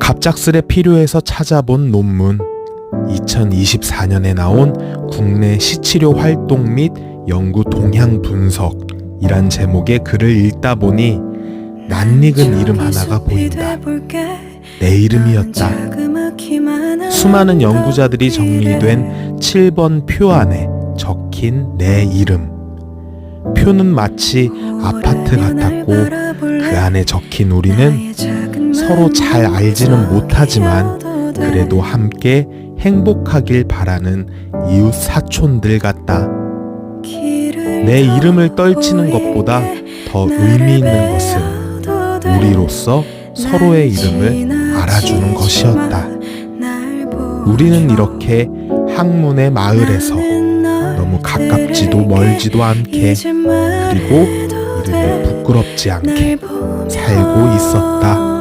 갑작스레 필요해서 찾아본 논문 2024년에 나온 국내 시치료 활동 및 연구 동향 분석이란 제목의 글을 읽다 보니 낯익은 이름 하나가 보인다. 내 이름이었다. 수많은 연구자들이 정리된 7번 표 안에 적힌 내 이름. 표는 마치 아파트 같았고 그 안에 적힌 우리는 서로 잘 알지는 못하지만 그래도 함께 행복하길 바라는 이웃 사촌들 같다. 내 이름을 떨치는 것보다 더 의미 있는 것은 우리로서 서로의 이름을 알아주는 것이었다. 우리는 이렇게 학문의 마을에서 너무 가깝지도 멀지도 않게 그리고 이름이 부끄럽지 않게 살고 있었다.